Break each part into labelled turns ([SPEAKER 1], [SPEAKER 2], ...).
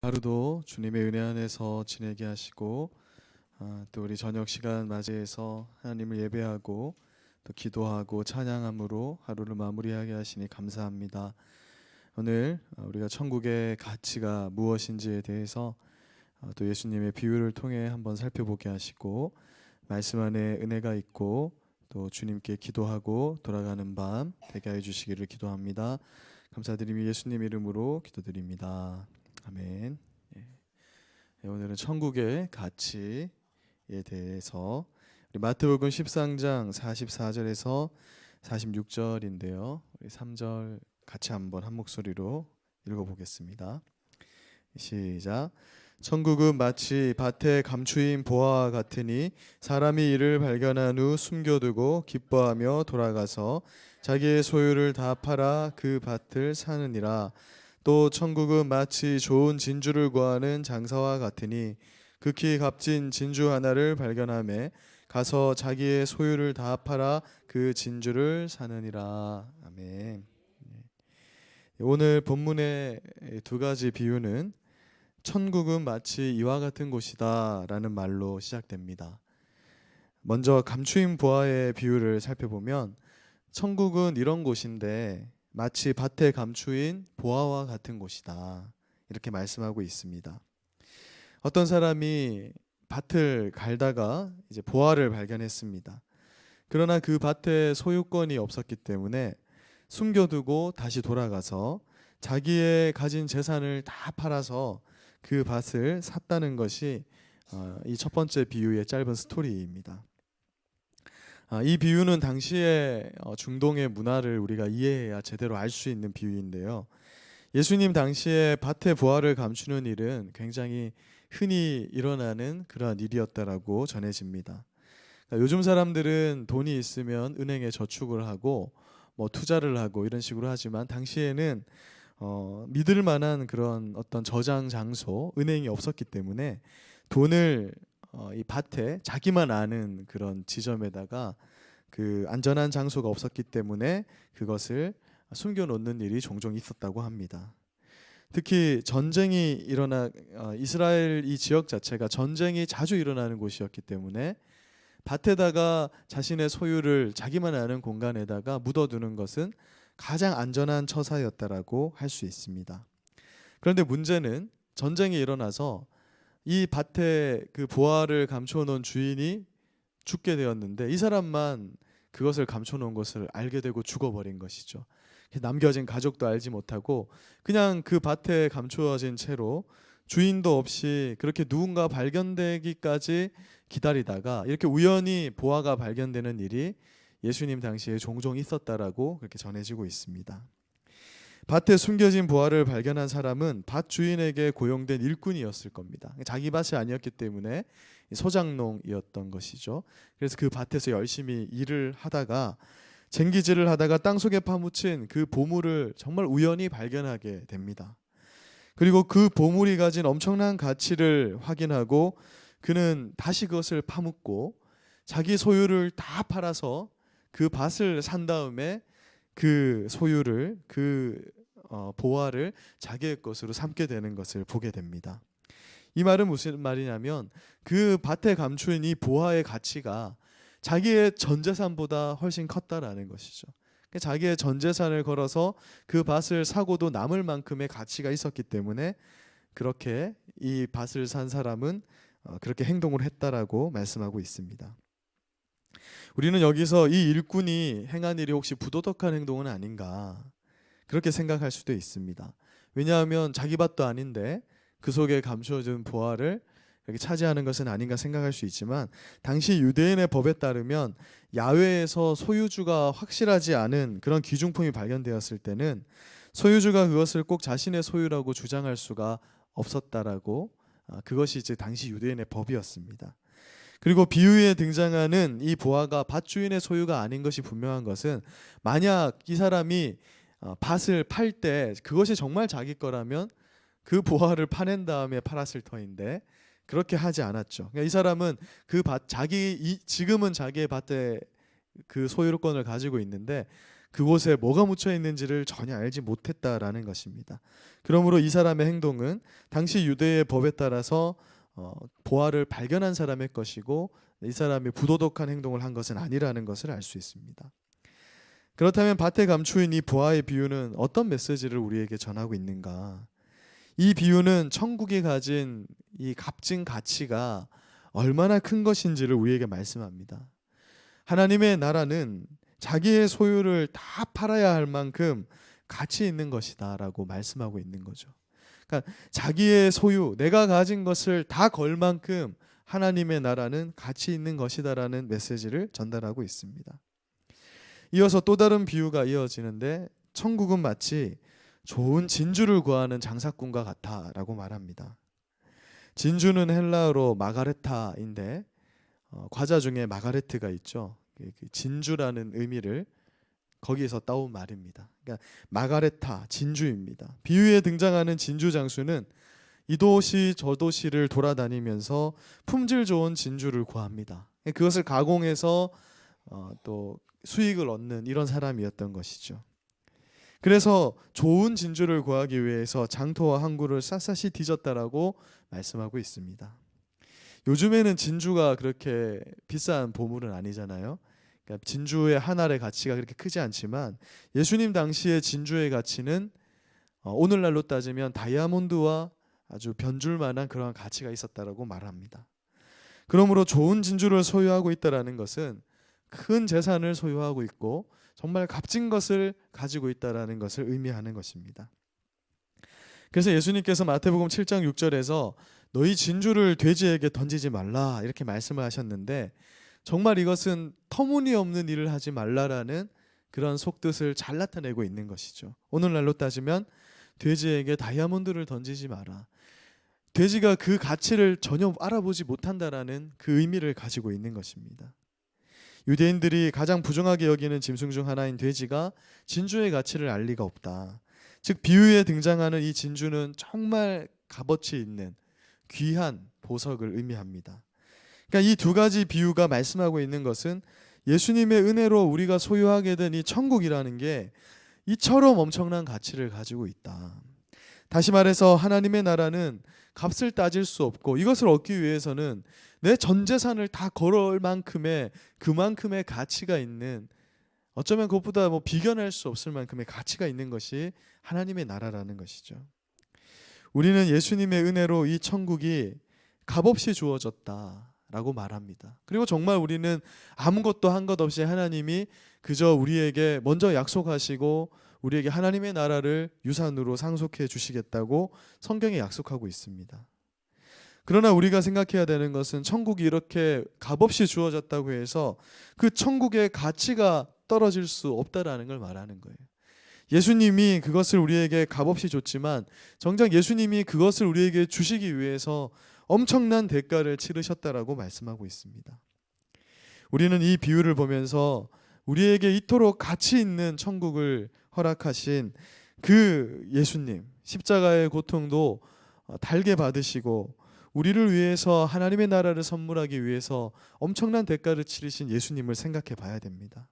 [SPEAKER 1] 하루도 주님의 은혜 안에서 지내게 하시고 아, 또 우리 저녁 시간 맞이해서 하나님을 예배하고 또 기도하고 찬양함으로 하루를 마무리하게 하시니 감사합니다. 오늘 어, 우리가 천국의 가치가 무엇인지에 대해서 어, 또 예수님의 비유를 통해 한번 살펴보게 하시고 말씀 안에 은혜가 있고 또 주님께 기도하고 돌아가는 밤 되게 해 주시기를 기도합니다. 감사드리며 예수님 이름으로 기도드립니다. 아멘. 예. 네, 오늘은 천국의 가치에 대해서 마태복음 13장 44절에서 46절인데요. 우리 3절 같이 한번 한 목소리로 읽어보겠습니다. 시작. 천국은 마치 밭에 감추인 보화와 같으니 사람이 이를 발견한 후 숨겨두고 기뻐하며 돌아가서 자기의 소유를 다 팔아 그 밭을 사느니라. 또 천국은 마치 좋은 진주를 구하는 장사와 같으니 극히 값진 진주 하나를 발견함에 가서 자기의 소유를 다 팔아 그 진주를 사느니라. 아멘. 네. 오늘 본문의 두 가지 비유는 천국은 마치 이와 같은 곳이다라는 말로 시작됩니다. 먼저 감추인 보아의 비유를 살펴보면 천국은 이런 곳인데 마치 밭에 감추인 보아와 같은 곳이다. 이렇게 말씀하고 있습니다. 어떤 사람이 밭을 갈다가 이제 보아를 발견했습니다. 그러나 그 밭에 소유권이 없었기 때문에 숨겨두고 다시 돌아가서 자기의 가진 재산을 다 팔아서 그 밭을 샀다는 것이 어, 이첫 번째 비유의 짧은 스토리입니다. 아, 이 비유는 당시의 어, 중동의 문화를 우리가 이해해야 제대로 알 수 있는 비유인데요. 예수님 당시에 밭의 보화를 감추는 일은 굉장히 흔히 일어나는 그러한 일이었다라고 전해집니다. 그러니까 요즘 사람들은 돈이 있으면 은행에 저축을 하고 뭐 투자를 하고 이런 식으로 하지만 당시에는 어, 믿을 만한 그런 어떤 저장 장소, 은행이 없었기 때문에 돈을 어, 이 밭에 자기만 아는 그런 지점에다가 그 안전한 장소가 없었기 때문에 그것을 숨겨 놓는 일이 종종 있었다고 합니다. 특히 전쟁이 일어나 어, 이스라엘 이 지역 자체가 전쟁이 자주 일어나는 곳이었기 때문에 밭에다가 자신의 소유를 자기만 아는 공간에다가 묻어두는 것은 가장 안전한 처사였다라고 할 수 있습니다. 그런데 문제는 전쟁이 일어나서 이 밭에 그 보화를 감춰 놓은 주인이 죽게 되었는데 이 사람만 그것을 감춰 놓은 것을 알게 되고 죽어 버린 것이죠. 남겨진 가족도 알지 못하고 그냥 그 밭에 감추어진 채로 주인도 없이 그렇게 누군가 발견되기까지 기다리다가 이렇게 우연히 보화가 발견되는 일이 예수님 당시에 종종 있었다라고 그렇게 전해지고 있습니다. 밭에 숨겨진 보화를 발견한 사람은 밭 주인에게 고용된 일꾼이었을 겁니다. 자기 밭이 아니었기 때문에 소장농이었던 것이죠. 그래서 그 밭에서 열심히 일을 하다가 쟁기질을 하다가 땅 속에 파묻힌 그 보물을 정말 우연히 발견하게 됩니다. 그리고 그 보물이 가진 엄청난 가치를 확인하고 그는 다시 그것을 파묻고 자기 소유를 다 팔아서 그 밭을 산 다음에 그 소유를 그 어, 보화를 자기의 것으로 삼게 되는 것을 보게 됩니다. 이 말은 무슨 말이냐면 그 밭에 감추인 이 보화의 가치가 자기의 전 재산보다 훨씬 컸다라는 것이죠. 그러니까 자기의 전 재산을 걸어서 그 밭을 사고도 남을 만큼의 가치가 있었기 때문에 그렇게 이 밭을 산 사람은 어, 그렇게 행동을 했다라고 말씀하고 있습니다. 우리는 여기서 이 일꾼이 행한 일이 혹시 부도덕한 행동은 아닌가 그렇게 생각할 수도 있습니다. 왜냐하면 자기 밭도 아닌데 그 속에 감추어진 보화를 이렇게 차지하는 것은 아닌가 생각할 수 있지만 당시 유대인의 법에 따르면 야외에서 소유주가 확실하지 않은 그런 귀중품이 발견되었을 때는 소유주가 그것을 꼭 자신의 소유라고 주장할 수가 없었다라고 아, 그것이 이제 당시 유대인의 법이었습니다. 그리고 비유에 등장하는 이 보화가 밭 주인의 소유가 아닌 것이 분명한 것은 만약 이 사람이 어, 밭을 팔 때 그것이 정말 자기 거라면 그 보화를 파낸 다음에 팔았을 터인데 그렇게 하지 않았죠. 그러니까 이 사람은 그 밭 자기 이, 지금은 자기의 밭에 그 소유권을 가지고 있는데 그곳에 뭐가 묻혀 있는지를 전혀 알지 못했다라는 것입니다. 그러므로 이 사람의 행동은 당시 유대의 법에 따라서 어, 보화를 발견한 사람의 것이고 이 사람이 부도덕한 행동을 한 것은 아니라는 것을 알 수 있습니다. 그렇다면 밭에 감추인 이 보화의 비유는 어떤 메시지를 우리에게 전하고 있는가? 이 비유는 천국이 가진 이 값진 가치가 얼마나 큰 것인지를 우리에게 말씀합니다. 하나님의 나라는 자기의 소유를 다 팔아야 할 만큼 가치 있는 것이다라고 말씀하고 있는 거죠. 그러니까 자기의 소유, 내가 가진 것을 다 걸 만큼 하나님의 나라는 가치 있는 것이다라는 메시지를 전달하고 있습니다. 이어서 또 다른 비유가 이어지는데 천국은 마치 좋은 진주를 구하는 장사꾼과 같아라고 말합니다. 진주는 헬라어로 마가레타인데 어, 과자 중에 마가레트가 있죠. 그- 그 진주라는 의미를 거기에서 따온 말입니다. 그러니까 마가레타 진주입니다. 비유에 등장하는 진주 장수는 이 도시 저 도시를 돌아다니면서 품질 좋은 진주를 구합니다. 그것을 가공해서 어, 또 수익을 얻는 이런 사람이었던 것이죠. 그래서 좋은 진주를 구하기 위해서 장토와 항구를 샅샅이 뒤졌다라고 말씀하고 있습니다. 요즘에는 진주가 그렇게 비싼 보물은 아니잖아요. 그러니까 진주의 한 알의 가치가 그렇게 크지 않지만 예수님 당시의 진주의 가치는 어, 오늘날로 따지면 다이아몬드와 아주 변줄만한 그러한 가치가 있었다라고 말합니다. 그러므로 좋은 진주를 소유하고 있다라는 것은 큰 재산을 소유하고 있고 정말 값진 것을 가지고 있다라는 것을 의미하는 것입니다. 그래서 예수님께서 마태복음 7장 6절에서 너희 진주를 돼지에게 던지지 말라 이렇게 말씀을 하셨는데 정말 이것은 터무니없는 일을 하지 말라라는 그런 속뜻을 잘 나타내고 있는 것이죠. 오늘날로 따지면 돼지에게 다이아몬드를 던지지 마라. 돼지가 그 가치를 전혀 알아보지 못한다라는 그 의미를 가지고 있는 것입니다. 유대인들이 가장 부정하게 여기는 짐승 중 하나인 돼지가 진주의 가치를 알 리가 없다. 즉 비유에 등장하는 이 진주는 정말 값어치 있는 귀한 보석을 의미합니다. 그러니까 이 두 가지 비유가 말씀하고 있는 것은 예수님의 은혜로 우리가 소유하게 된 이 천국이라는 게 이처럼 엄청난 가치를 가지고 있다. 다시 말해서 하나님의 나라는 값을 따질 수 없고 이것을 얻기 위해서는 내 전 재산을 다 걸을 만큼의 그만큼의 가치가 있는 어쩌면 그것보다 뭐 비견할 수 없을 만큼의 가치가 있는 것이 하나님의 나라라는 것이죠. 우리는 예수님의 은혜로 이 천국이 값없이 주어졌다라고 말합니다. 그리고 정말 우리는 아무것도 한 것 없이 하나님이 그저 우리에게 먼저 약속하시고 우리에게 하나님의 나라를 유산으로 상속해 주시겠다고 성경에 약속하고 있습니다. 그러나 우리가 생각해야 되는 것은 천국이 이렇게 값없이 주어졌다고 해서 그 천국의 가치가 떨어질 수 없다라는 걸 말하는 거예요. 예수님이 그것을 우리에게 값없이 줬지만 정작 예수님이 그것을 우리에게 주시기 위해서 엄청난 대가를 치르셨다라고 말씀하고 있습니다. 우리는 이 비유를 보면서 우리에게 이토록 가치 있는 천국을 허락하신 그 예수님 십자가의 고통도 어, 달게 받으시고 우리를 위해서 하나님의 나라를 선물하기 위해서 엄청난 대가를 치르신 예수님을 생각해 봐야 됩니다.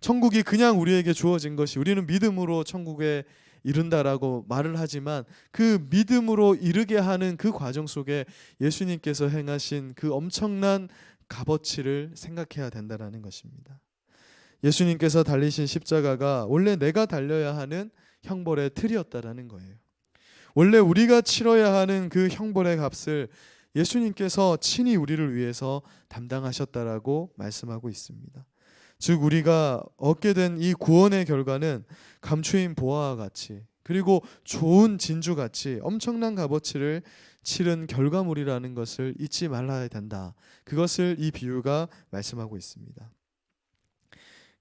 [SPEAKER 1] 천국이 그냥 우리에게 주어진 것이 우리는 믿음으로 천국에 이른다라고 말을 하지만 그 믿음으로 이르게 하는 그 과정 속에 예수님께서 행하신 그 엄청난 값어치를 생각해야 된다라는 것입니다. 예수님께서 달리신 십자가가 원래 내가 달려야 하는 형벌의 틀이었다라는 거예요. 원래 우리가 치러야 하는 그 형벌의 값을 예수님께서 친히 우리를 위해서 담당하셨다라고 말씀하고 있습니다. 즉 우리가 얻게 된 이 구원의 결과는 감추인 보화와 같이 그리고 좋은 진주 같이 엄청난 값어치를 치른 결과물이라는 것을 잊지 말아야 된다. 그것을 이 비유가 말씀하고 있습니다.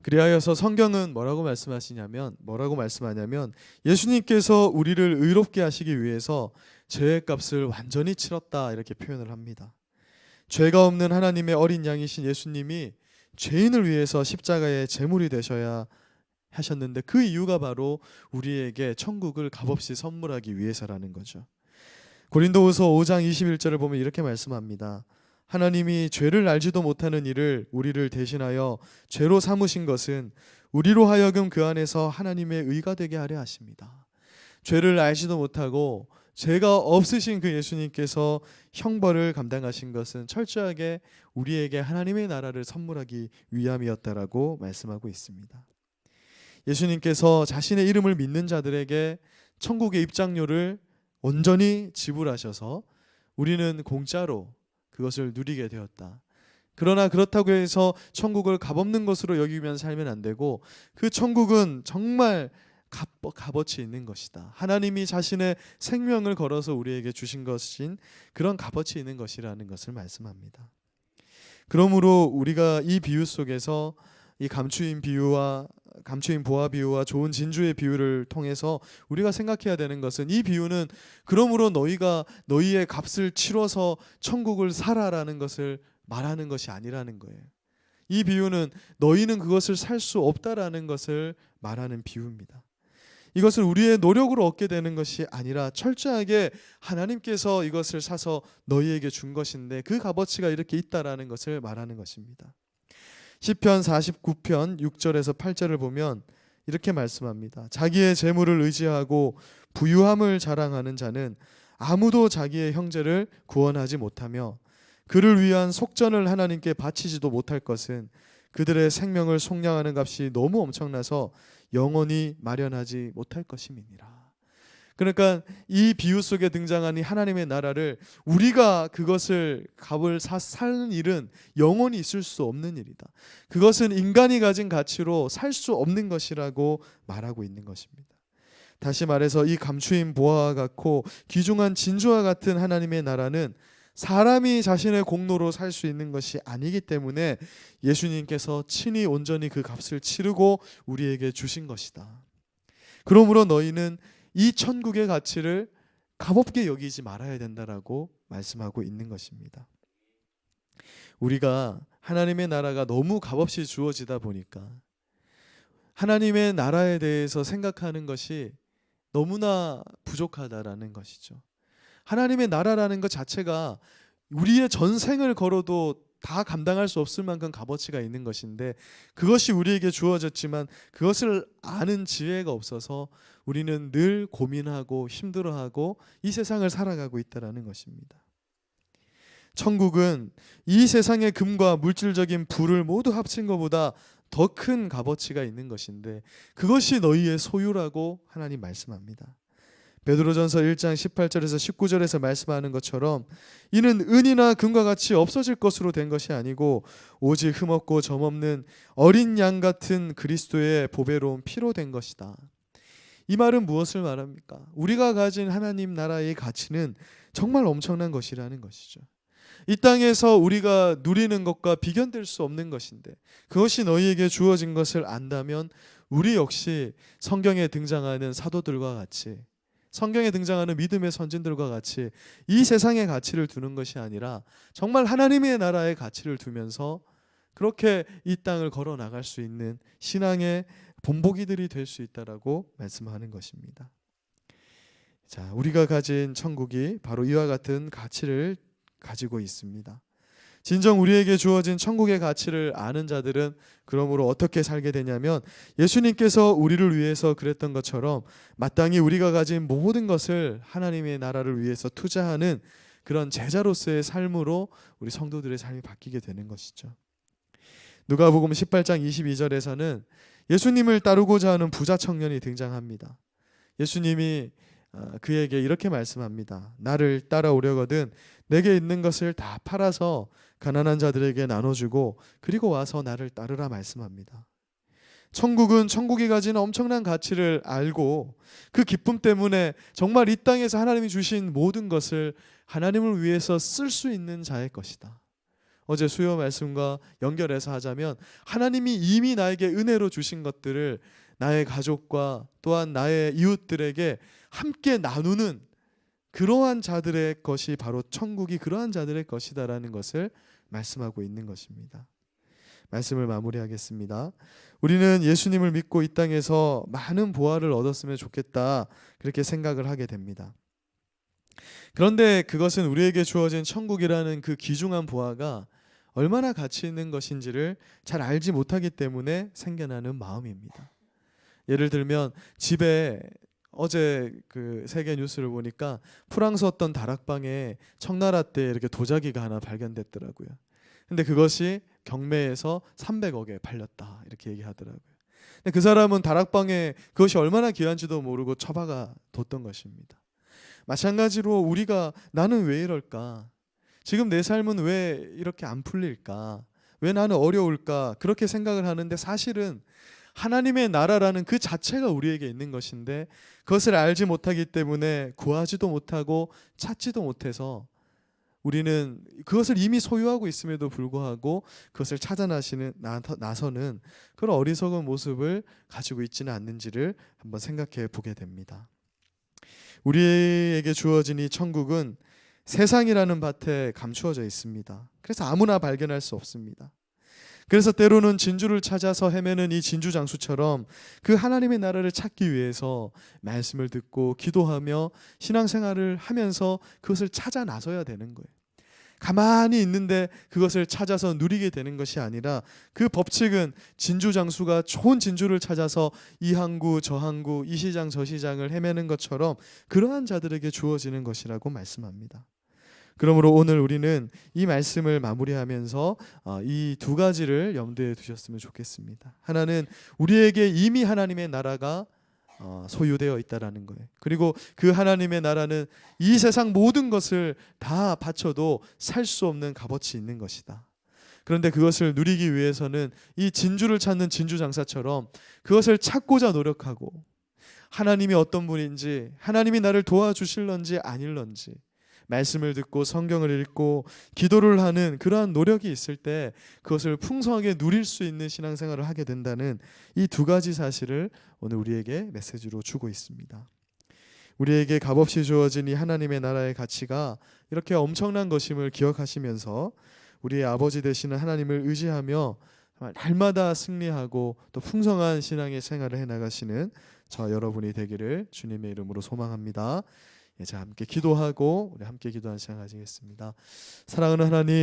[SPEAKER 1] 그리하여서 성경은 뭐라고 말씀하시냐면 뭐라고 말씀하냐면 예수님께서 우리를 의롭게 하시기 위해서 죄의 값을 완전히 치렀다 이렇게 표현을 합니다. 죄가 없는 하나님의 어린 양이신 예수님이 죄인을 위해서 십자가의 제물이 되셔야 하셨는데 그 이유가 바로 우리에게 천국을 값없이 선물하기 위해서라는 거죠. 고린도후서 5장 21절을 보면 이렇게 말씀합니다. 하나님이 죄를 알지도 못하는 이를 우리를 대신하여 죄로 삼으신 것은 우리로 하여금 그 안에서 하나님의 의가 되게 하려 하십니다. 죄를 알지도 못하고 죄가 없으신 그 예수님께서 형벌을 감당하신 것은 철저하게 우리에게 하나님의 나라를 선물하기 위함이었다라고 말씀하고 있습니다. 예수님께서 자신의 이름을 믿는 자들에게 천국의 입장료를 온전히 지불하셔서 우리는 공짜로 그것을 누리게 되었다. 그러나 그렇다고 해서 천국을 값없는 것으로 여기면 살면 안 되고 그 천국은 정말 값, 값어치 있는 것이다. 하나님이 자신의 생명을 걸어서 우리에게 주신 것인 그런 값어치 있는 것이라는 것을 말씀합니다. 그러므로 우리가 이 비유 속에서 이 감추인 비유와 감추인 보아 비유와 좋은 진주의 비유를 통해서 우리가 생각해야 되는 것은 이 비유는 그러므로 너희가 너희의 값을 치러서 천국을 살아라는 것을 말하는 것이 아니라는 거예요. 이 비유는 너희는 그것을 살 수 없다라는 것을 말하는 비유입니다. 이것을 우리의 노력으로 얻게 되는 것이 아니라 철저하게 하나님께서 이것을 사서 너희에게 준 것인데 그 값어치가 이렇게 있다라는 것을 말하는 것입니다. 시편 49편 6절에서 8절을 보면 이렇게 말씀합니다. 자기의 재물을 의지하고 부유함을 자랑하는 자는 아무도 자기의 형제를 구원하지 못하며 그를 위한 속전을 하나님께 바치지도 못할 것은 그들의 생명을 속량하는 값이 너무 엄청나서 영원히 마련하지 못할 것임이니라. 그러니까 이 비유 속에 등장하는 하나님의 나라를 우리가 그것을 값을 사 사는 일은 영원히 있을 수 없는 일이다. 그것은 인간이 가진 가치로 살 수 없는 것이라고 말하고 있는 것입니다. 다시 말해서 이 감추인 보화와 같고 귀중한 진주와 같은 하나님의 나라는 사람이 자신의 공로로 살 수 있는 것이 아니기 때문에 예수님께서 친히 온전히 그 값을 치르고 우리에게 주신 것이다. 그러므로 너희는 이 천국의 가치를 값없게 여기지 말아야 된다라고 말씀하고 있는 것입니다. 우리가 하나님의 나라가 너무 값없이 주어지다 보니까 하나님의 나라에 대해서 생각하는 것이 너무나 부족하다라는 것이죠. 하나님의 나라라는 것 자체가 우리의 전생을 걸어도 다 감당할 수 없을 만큼 값어치가 있는 것인데 그것이 우리에게 주어졌지만 그것을 아는 지혜가 없어서 우리는 늘 고민하고 힘들어하고 이 세상을 살아가고 있다라는 것입니다. 천국은 이 세상의 금과 물질적인 부를 모두 합친 것보다 더 큰 값어치가 있는 것인데 그것이 너희의 소유라고 하나님 말씀합니다. 베드로전서 1장 18절에서 19절에서 말씀하는 것처럼 이는 은이나 금과 같이 없어질 것으로 된 것이 아니고 오직 흠없고 점없는 어린 양 같은 그리스도의 보배로운 피로 된 것이다. 이 말은 무엇을 말합니까? 우리가 가진 하나님 나라의 가치는 정말 엄청난 것이라는 것이죠. 이 땅에서 우리가 누리는 것과 비견될 수 없는 것인데 그것이 너희에게 주어진 것을 안다면 우리 역시 성경에 등장하는 사도들과 같이 성경에 등장하는 믿음의 선진들과 같이 이 세상의 가치를 두는 것이 아니라 정말 하나님의 나라의 가치를 두면서 그렇게 이 땅을 걸어 나갈 수 있는 신앙의 본보기들이 될 수 있다라고 말씀하는 것입니다. 자, 우리가 가진 천국이 바로 이와 같은 가치를 가지고 있습니다. 진정 우리에게 주어진 천국의 가치를 아는 자들은 그러므로 어떻게 살게 되냐면 예수님께서 우리를 위해서 그랬던 것처럼 마땅히 우리가 가진 모든 것을 하나님의 나라를 위해서 투자하는 그런 제자로서의 삶으로 우리 성도들의 삶이 바뀌게 되는 것이죠. 누가복음 18장 22절에서는 예수님을 따르고자 하는 부자 청년이 등장합니다. 예수님이 어, 그에게 이렇게 말씀합니다. 나를 따라오려거든 내게 있는 것을 다 팔아서 가난한 자들에게 나눠주고 그리고 와서 나를 따르라 말씀합니다. 천국은 천국이 가진 엄청난 가치를 알고 그 기쁨 때문에 정말 이 땅에서 하나님이 주신 모든 것을 하나님을 위해서 쓸 수 있는 자의 것이다. 어제 수요 말씀과 연결해서 하자면 하나님이 이미 나에게 은혜로 주신 것들을 나의 가족과 또한 나의 이웃들에게 함께 나누는 그러한 자들의 것이 바로 천국이 그러한 자들의 것이다라는 것을 말씀하고 있는 것입니다. 말씀을 마무리하겠습니다. 우리는 예수님을 믿고 이 땅에서 많은 보화를 얻었으면 좋겠다 그렇게 생각을 하게 됩니다. 그런데 그것은 우리에게 주어진 천국이라는 그 귀중한 보화가 얼마나 가치 있는 것인지를 잘 알지 못하기 때문에 생겨나는 마음입니다. 예를 들면 집에 어제 그 세계 뉴스를 보니까 프랑스 어떤 다락방에 청나라 때 이렇게 도자기가 하나 발견됐더라고요. 근데 그것이 경매에서 300억에 팔렸다 이렇게 얘기하더라고요. 근데 그 사람은 다락방에 그것이 얼마나 귀한지도 모르고 처박아 뒀던 것입니다. 마찬가지로 우리가 나는 왜 이럴까? 지금 내 삶은 왜 이렇게 안 풀릴까? 왜 나는 어려울까? 그렇게 생각을 하는데 사실은 하나님의 나라라는 그 자체가 우리에게 있는 것인데 그것을 알지 못하기 때문에 구하지도 못하고 찾지도 못해서 우리는 그것을 이미 소유하고 있음에도 불구하고 그것을 찾아 나시는 나서는 그런 어리석은 모습을 가지고 있지는 않는지를 한번 생각해 보게 됩니다. 우리에게 주어진 이 천국은 세상이라는 밭에 감추어져 있습니다. 그래서 아무나 발견할 수 없습니다. 그래서 때로는 진주를 찾아서 헤매는 이 진주 장수처럼 그 하나님의 나라를 찾기 위해서 말씀을 듣고 기도하며 신앙생활을 하면서 그것을 찾아 나서야 되는 거예요. 가만히 있는데 그것을 찾아서 누리게 되는 것이 아니라 그 법칙은 진주 장수가 좋은 진주를 찾아서 이 항구 저 항구 이 시장 저 시장을 헤매는 것처럼 그러한 자들에게 주어지는 것이라고 말씀합니다. 그러므로 오늘 우리는 이 말씀을 마무리하면서 어, 이두 가지를 염두에 두셨으면 좋겠습니다. 하나는 우리에게 이미 하나님의 나라가 어, 소유되어 있다라는 거예요. 그리고 그 하나님의 나라는 이 세상 모든 것을 다 바쳐도 살 수 없는 값어치 있는 것이다. 그런데 그것을 누리기 위해서는 이 진주를 찾는 진주 장사처럼 그것을 찾고자 노력하고 하나님이 어떤 분인지 하나님이 나를 도와주실런지 아닐런지 말씀을 듣고 성경을 읽고 기도를 하는 그러한 노력이 있을 때 그것을 풍성하게 누릴 수 있는 신앙생활을 하게 된다는 이 두 가지 사실을 오늘 우리에게 메시지로 주고 있습니다. 우리에게 값없이 주어진 이 하나님의 나라의 가치가 이렇게 엄청난 것임을 기억하시면서 우리의 아버지 되시는 하나님을 의지하며 날마다 승리하고 또 풍성한 신앙의 생활을 해 나가시는 저 여러분이 되기를 주님의 이름으로 소망합니다. 예, 자 함께 기도하고 우리 함께 기도하는 시간 가지겠습니다. 사랑하는 하나님